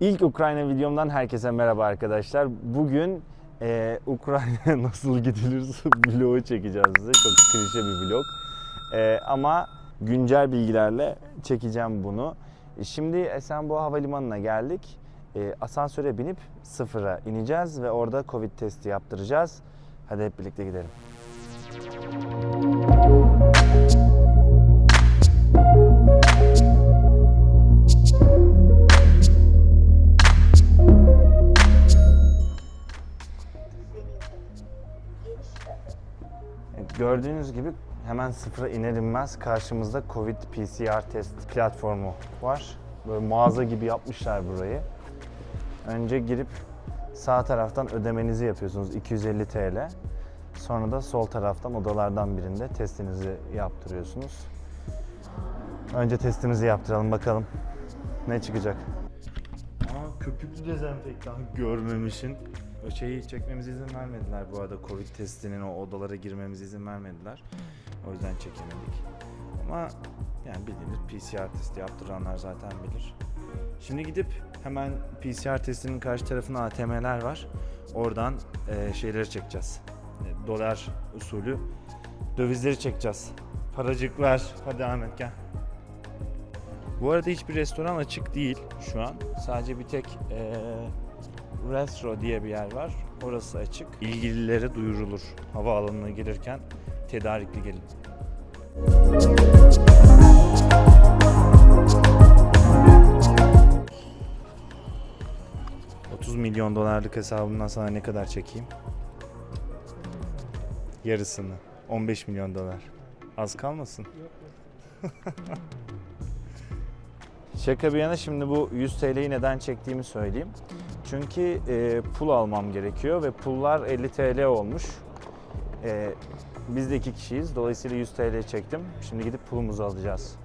İlk Ukrayna videomdan herkese merhaba arkadaşlar. Bugün e, Ukrayna nasıl gidilir vlogu çekeceğiz size. Çok klişe bir vlog. E, ama güncel bilgilerle çekeceğim bunu. E, Şimdi Esenboğa Havalimanı'na geldik. E, asansöre binip sıfıra ineceğiz ve orada Covid testi yaptıracağız. Hadi hep birlikte gidelim. Evet, Gördüğünüz gibi hemen sıfıra iner inmez karşımızda Covid PCR test platformu var. Böyle mağaza gibi yapmışlar burayı. Önce girip sağ taraftan ödemenizi yapıyorsunuz 250 TL. Sonra da sol taraftan odalardan birinde testinizi yaptırıyorsunuz. Önce testimizi yaptıralım bakalım ne çıkacak. Aa köpüklü dezenfektan görmemişin. O şeyi çekmemize izin vermediler bu arada Covid testinin o odalara girmemize izin vermediler. O yüzden çekemedik. Ama yani bildiğimiz PCR testi yaptıranlar zaten bilir. Şimdi gidip hemen PCR testinin karşı tarafında ATM'ler var. Oradan e, şeyleri çekeceğiz. E, dolar usulü dövizleri çekeceğiz. Paracıklar. Hadi Ahmet gel. Bu arada hiçbir restoran açık değil şu an. Sadece bir tek eee Restro diye bir yer var. Orası açık. İlgililere duyurulur. Havaalanına gelirken tedarikli gelin. ...30 milyon dolarlık hesabımdan sana ne kadar çekeyim? Yarısını. 15 milyon dolar. Az kalmasın. Şaka bir yana şimdi bu 100 TL'yi neden çektiğimi söyleyeyim. Çünkü e, pul almam gerekiyor ve pullar 50 TL olmuş. E, biz de iki kişiyiz. Dolayısıyla 100 TL çektim. Şimdi gidip pulumuzu alacağız.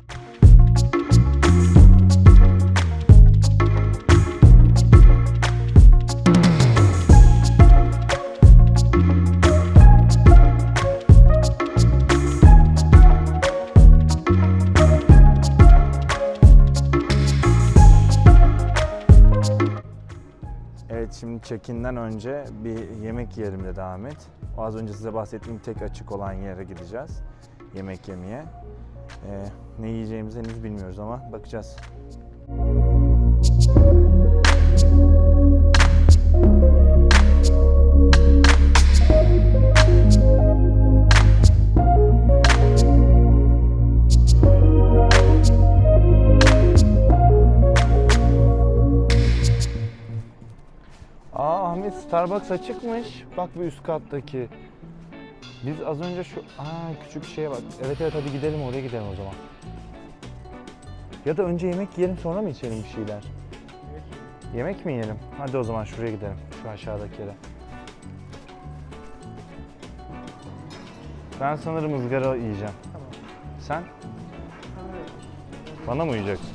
Şimdi check-in'den önce bir yemek yiyelim dedi Ahmet. O az önce size bahsettiğim tek açık olan yere gideceğiz. Yemek yemeye. Ee, ne yiyeceğimizi henüz bilmiyoruz ama bakacağız. Aa Starbucks açıkmış. Bak bir üst kattaki. Biz az önce şu aa küçük şeye bak. Evet evet hadi gidelim oraya gidelim o zaman. Ya da önce yemek yiyelim sonra mı içelim bir şeyler? Yemek mi yiyelim? Hadi o zaman şuraya gidelim. Şu aşağıdaki yere. Ben sanırım ızgara yiyeceğim. Sen? Bana mı uyuyacaksın?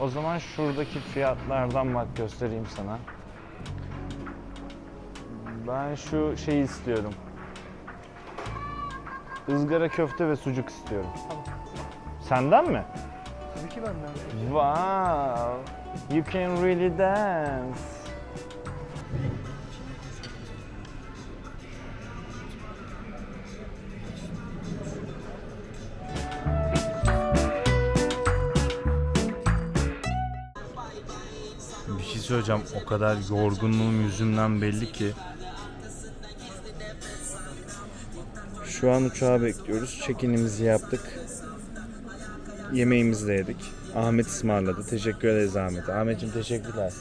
O zaman şuradaki fiyatlardan bak göstereyim sana. Ben şu şeyi istiyorum. Izgara köfte ve sucuk istiyorum. Senden mi? Tabii ki benden. Wow. You can really dance. Bir şey söyleyeceğim. O kadar yorgunluğum yüzümden belli ki. Şu an uçağı bekliyoruz. Check-in'imizi yaptık. Yemeğimizi de yedik. Ahmet ısmarladı. Teşekkür ederiz Ahmet. Ahmetciğim teşekkürler.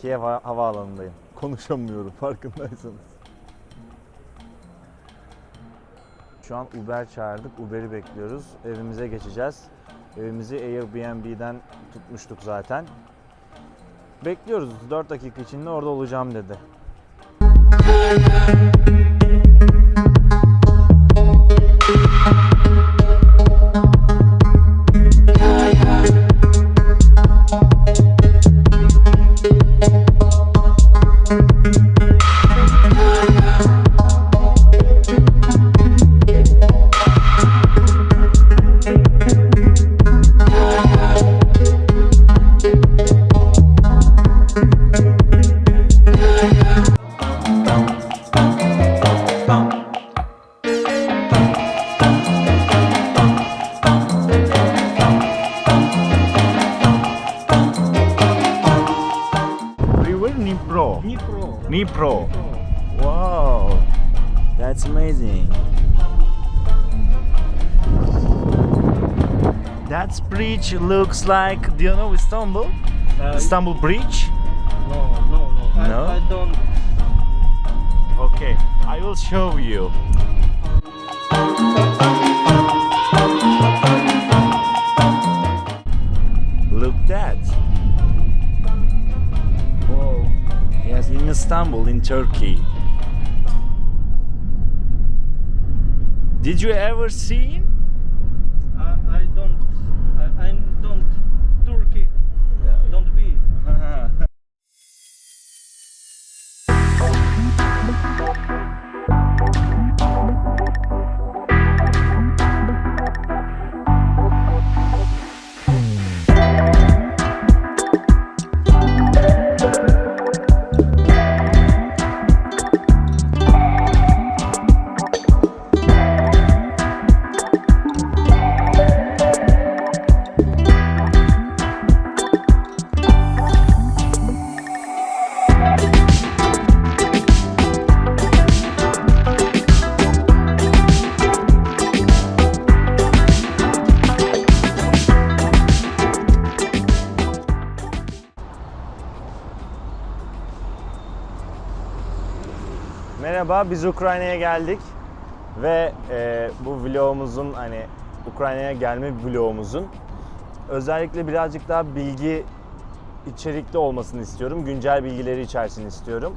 Kiev ha- havaalanındayım. Konuşamıyorum farkındaysanız. Şu an Uber çağırdık. Uber'i bekliyoruz. Evimize geçeceğiz. Evimizi Airbnb'den tutmuştuk zaten. Bekliyoruz. 4 dakika içinde orada olacağım dedi. Dnipro. Wow. That's amazing. That bridge looks like, do you know Istanbul? Uh, Istanbul Bridge? No, no, no. I, No? I don't. Okay, I will show you. Istanbul, in Turkey. Did you ever see? I, Merhaba, biz Ukrayna'ya geldik ve e, bu vlogumuzun hani Ukrayna'ya gelme vlogumuzun özellikle birazcık daha bilgi içerikli olmasını istiyorum. Güncel bilgileri içersin istiyorum.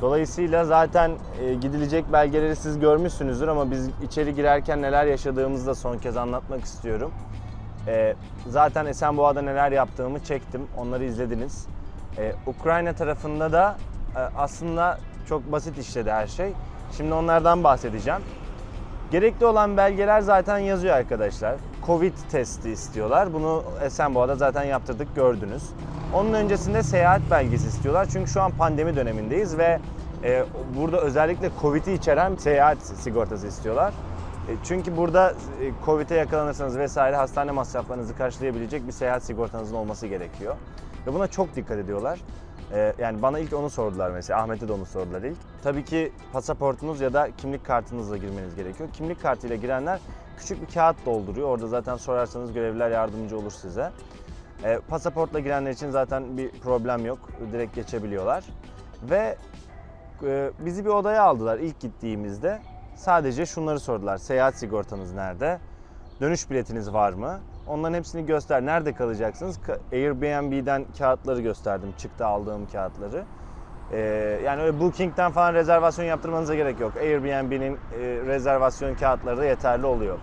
Dolayısıyla zaten e, gidilecek belgeleri siz görmüşsünüzdür ama biz içeri girerken neler yaşadığımızı da son kez anlatmak istiyorum. E, zaten Esenboğa'da neler yaptığımı çektim. Onları izlediniz. E, Ukrayna tarafında da e, aslında çok basit işledi her şey. Şimdi onlardan bahsedeceğim. Gerekli olan belgeler zaten yazıyor arkadaşlar. Covid testi istiyorlar. Bunu Esenboğa'da zaten yaptırdık gördünüz. Onun öncesinde seyahat belgesi istiyorlar. Çünkü şu an pandemi dönemindeyiz ve e, burada özellikle Covid'i içeren seyahat sigortası istiyorlar. E, çünkü burada e, Covid'e yakalanırsanız vesaire hastane masraflarınızı karşılayabilecek bir seyahat sigortanızın olması gerekiyor. Ve buna çok dikkat ediyorlar. Ee, yani bana ilk onu sordular mesela. Ahmet'e de onu sordular ilk. Tabii ki pasaportunuz ya da kimlik kartınızla girmeniz gerekiyor. Kimlik kartıyla girenler küçük bir kağıt dolduruyor. Orada zaten sorarsanız görevliler yardımcı olur size. Ee, pasaportla girenler için zaten bir problem yok. Direkt geçebiliyorlar. Ve e, bizi bir odaya aldılar ilk gittiğimizde. Sadece şunları sordular. Seyahat sigortanız nerede? Dönüş biletiniz var mı? Onların hepsini göster. Nerede kalacaksınız? Ka- Airbnb'den kağıtları gösterdim. Çıktı aldığım kağıtları. Ee, yani öyle Booking'den falan rezervasyon yaptırmanıza gerek yok. Airbnb'nin e, rezervasyon kağıtları da yeterli oluyor.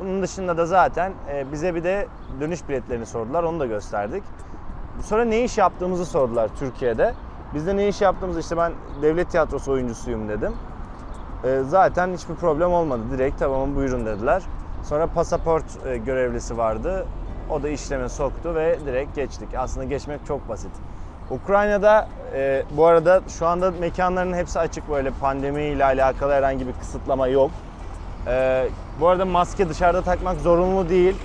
Bunun dışında da zaten e, bize bir de dönüş biletlerini sordular. Onu da gösterdik. Sonra ne iş yaptığımızı sordular Türkiye'de. Biz de ne iş yaptığımızı işte ben devlet tiyatrosu oyuncusuyum dedim. E, zaten hiçbir problem olmadı. Direkt tamam buyurun dediler. Sonra pasaport e, görevlisi vardı. O da işleme soktu ve direkt geçtik. Aslında geçmek çok basit. Ukrayna'da e, bu arada şu anda mekanların hepsi açık böyle pandemi ile alakalı herhangi bir kısıtlama yok. E, bu arada maske dışarıda takmak zorunlu değil.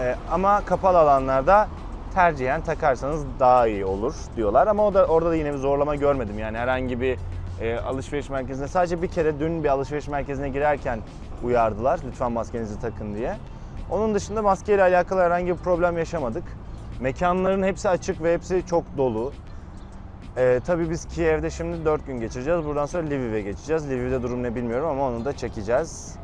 E, ama kapalı alanlarda tercihen takarsanız daha iyi olur diyorlar. Ama o da orada da yine bir zorlama görmedim. Yani herhangi bir e, alışveriş merkezine sadece bir kere dün bir alışveriş merkezine girerken uyardılar. Lütfen maskenizi takın diye. Onun dışında maskeyle alakalı herhangi bir problem yaşamadık. Mekanların hepsi açık ve hepsi çok dolu. Ee, tabii biz Kiev'de şimdi 4 gün geçireceğiz. Buradan sonra Lviv'e geçeceğiz. Lviv'de durum ne bilmiyorum ama onu da çekeceğiz.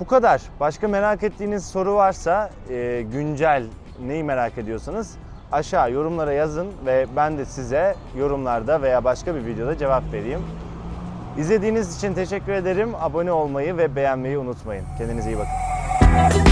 Bu kadar. Başka merak ettiğiniz soru varsa e, güncel neyi merak ediyorsanız aşağı yorumlara yazın ve ben de size yorumlarda veya başka bir videoda cevap vereyim. İzlediğiniz için teşekkür ederim. Abone olmayı ve beğenmeyi unutmayın. Kendinize iyi bakın.